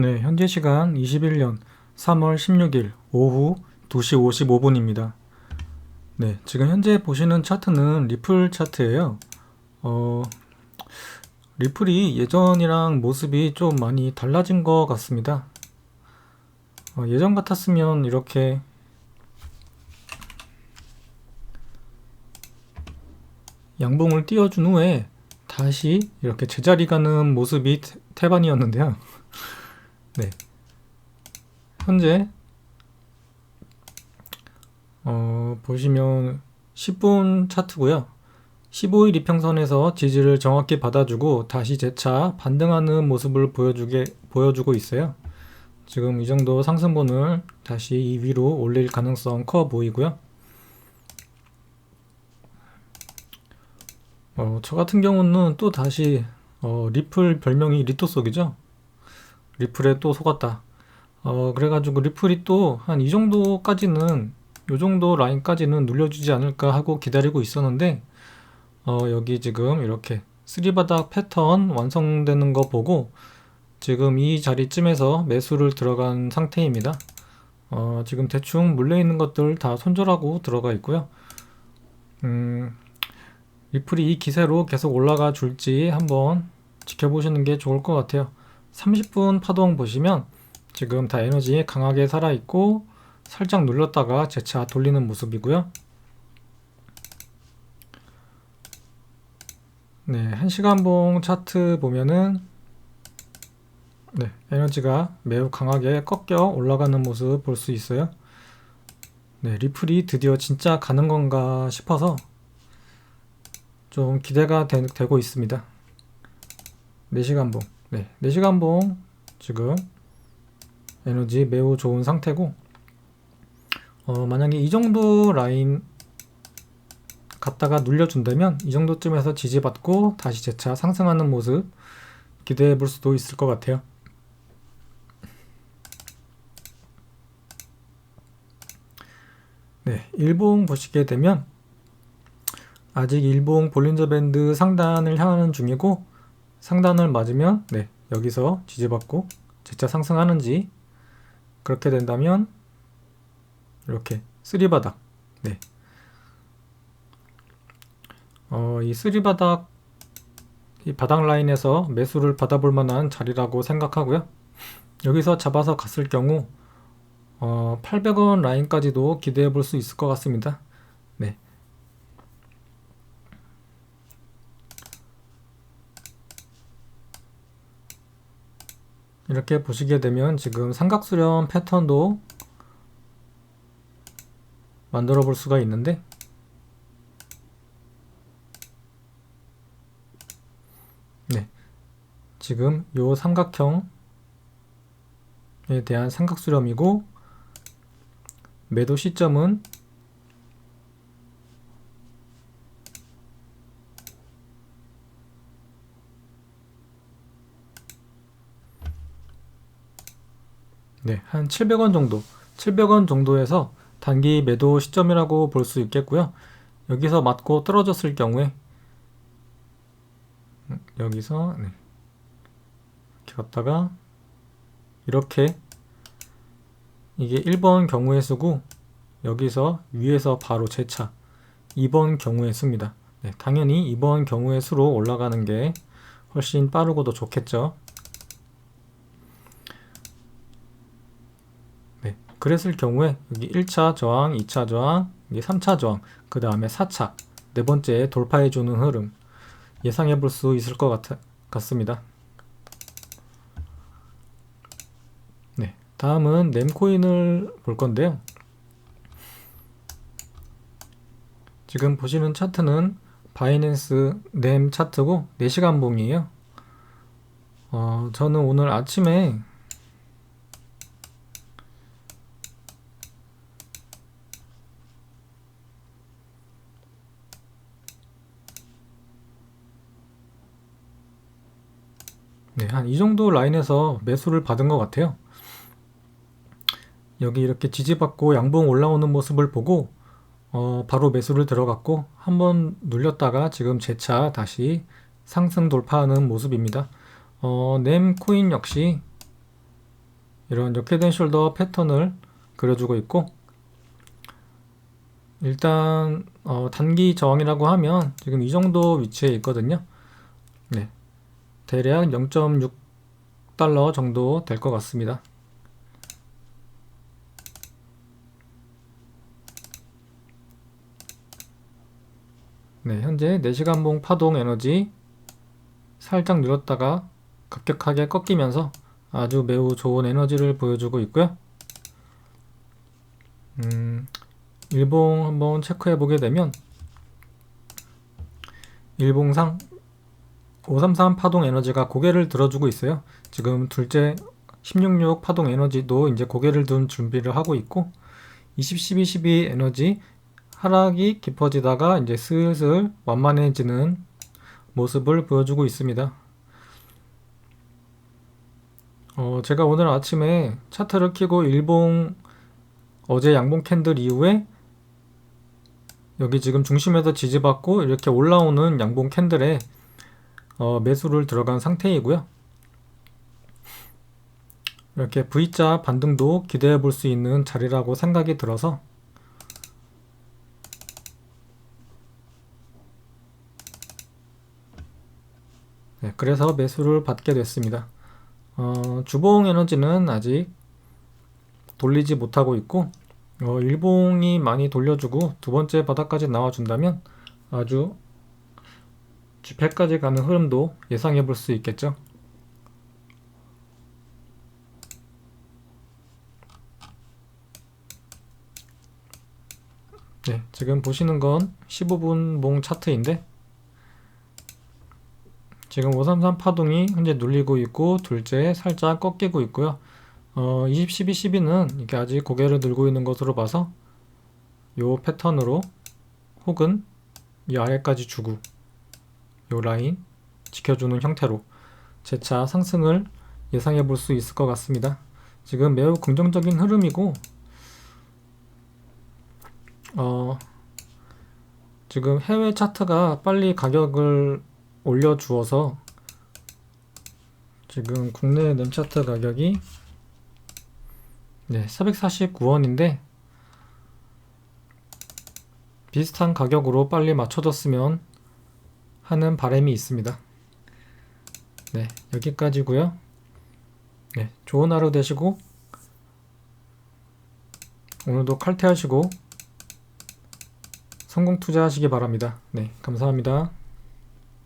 네, 현재 시간 21년 3월 16일 오후 2시 55분입니다. 네, 지금 현재 보시는 차트는 리플 차트예요. 어, 리플이 예전이랑 모습이 좀 많이 달라진 것 같습니다. 어, 예전 같았으면 이렇게 양봉을 띄워준 후에 다시 이렇게 제자리 가는 모습이 태- 태반이었는데요. 네. 현재 어, 보시면 10분 차트고요. 15일 이평선에서 지지를 정확히 받아주고 다시 재차 반등하는 모습을 보여주게 보여주고 있어요. 지금 이 정도 상승분을 다시 이 위로 올릴 가능성 커 보이고요. 어, 저 같은 경우는 또 다시 어, 리플 별명이 리토속이죠. 리플에 또 속았다. 어, 그래가지고 리플이 또 한 이 정도까지는 요 정도 라인까지는 눌려주지 않을까 하고 기다리고 있었는데 어, 여기 지금 이렇게 쓰리바닥 패턴 완성되는 거 보고 지금 이 자리쯤에서 매수를 들어간 상태입니다. 어, 지금 대충 물려 있는 것들 다 손절하고 들어가 있고요. 음, 리플이 이 기세로 계속 올라가 줄지 한번 지켜보시는 게 좋을 것 같아요. 30분 파동 보시면 지금 다 에너지 강하게 살아있고 살짝 눌렀다가 재차 돌리는 모습이고요. 네, 1시간봉 차트 보면은 네, 에너지가 매우 강하게 꺾여 올라가는 모습 볼 수 있어요. 네, 리플이 드디어 진짜 가는 건가 싶어서 좀 기대가 되, 고 있습니다. 4시간봉. 네, 4시간 봉 지금 에너지 매우 좋은 상태고 어, 만약에 이 정도 라인 갔다가 눌려준다면 이 정도쯤에서 지지받고 다시 재차 상승하는 모습 기대해 볼 수도 있을 것 같아요. 네, 일봉 보시게 되면 아직 일봉 볼린저 밴드 상단을 향하는 중이고 상단을 맞으면 네, 여기서 지지받고 재차 상승하는지 그렇게 된다면 이렇게 쓰리바닥 네. 어, 이 쓰리바닥 이 바닥 라인에서 매수를 받아볼 만한 자리라고 생각하고요. 여기서 잡아서 갔을 경우 어, 800원 라인까지도 기대해 볼 수 있을 것 같습니다. 네. 이렇게 보시게 되면 지금 삼각수렴 패턴도 만들어 볼 수가 있는데 네. 지금 요 삼각형에 대한 삼각수렴이고 매도 시점은 네, 한 700원 정도, 700원 정도에서 단기 매도 시점이라고 볼 수 있겠고요. 여기서 맞고 떨어졌을 경우에 음, 여기서 네. 이렇게 갔다가 이렇게 이게 1번 경우의 수고 여기서 위에서 바로 재차 2번 경우의 수입니다. 네, 당연히 2번 경우의 수로 올라가는 게 훨씬 빠르고 더 좋겠죠. 네, 그랬을 경우에 여기 1차 저항, 2차 저항, 이게 3차 저항, 그 다음에 4차, 네 번째 돌파해주는 흐름 예상해 볼 수 있을 것 같, 같습니다. 네, 다음은 nem코인을 볼 건데요. 지금 보시는 차트는 바이낸스 넴 차트고 4시간 봉이에요. 어, 저는 오늘 아침에 네, 한 이 정도 라인에서 매수를 받은 것 같아요. 여기 이렇게 지지받고 양봉 올라오는 모습을 보고 어, 바로 매수를 들어갔고 한번 눌렸다가 지금 재차 다시 상승 돌파하는 모습입니다. 어, 넴 코인 역시 이런 역헤드 숄더 패턴을 그려주고 있고 일단 어, 단기 저항이라고 하면 지금 이 정도 위치에 있거든요. 네, 대략 0.6달러 정도 될 것 같습니다. 네, 현재 4시간봉 파동 에너지 살짝 눌렀다가 급격하게 꺾이면서 아주 매우 좋은 에너지를 보여주고 있고요. 음, 일봉 한번 체크해 보게 되면 일봉상 533 파동 에너지가 고개를 들어주고 있어요. 지금 둘째 166 파동 에너지도 이제 고개를 든 준비를 하고 있고 20, 12, 12 에너지 하락이 깊어지다가 이제 슬슬 완만해지는 모습을 보여주고 있습니다. 어, 제가 오늘 아침에 차트를 켜고 일봉 어제 양봉 캔들 이후에 여기 지금 중심에서 지지받고 이렇게 올라오는 양봉 캔들에 어, 매수를 들어간 상태이고요. 이렇게 V자 반등도 기대해 볼 수 있는 자리라고 생각이 들어서 네, 그래서 매수를 받게 됐습니다. 어, 주봉 에너지는 아직 돌리지 못하고 있고 어, 일봉이 많이 돌려주고 두 번째 바닥까지 나와준다면 아주 지폐까지 가는 흐름도 예상해 볼 수 있겠죠. 네, 지금 보시는 건 15분 봉 차트인데 지금 533 파동이 현재 눌리고 있고 둘째 살짝 꺾이고 있고요. 어, 20, 12, 12는 이게 아직 고개를 들고 있는 것으로 봐서 요 패턴으로 혹은 이 아래까지 주고 요 라인 지켜주는 형태로 재차 상승을 예상해 볼 수 있을 것 같습니다. 지금 매우 긍정적인 흐름이고 어, 지금 해외 차트가 빨리 가격을 올려 주어서 지금 국내 램차트 가격이 네, 449원인데 비슷한 가격으로 빨리 맞춰졌으면 하는 바람이 있습니다. 네, 여기까지고요. 네, 좋은 하루 되시고 오늘도 칼퇴하시고 성공 투자하시기 바랍니다. 네, 감사합니다.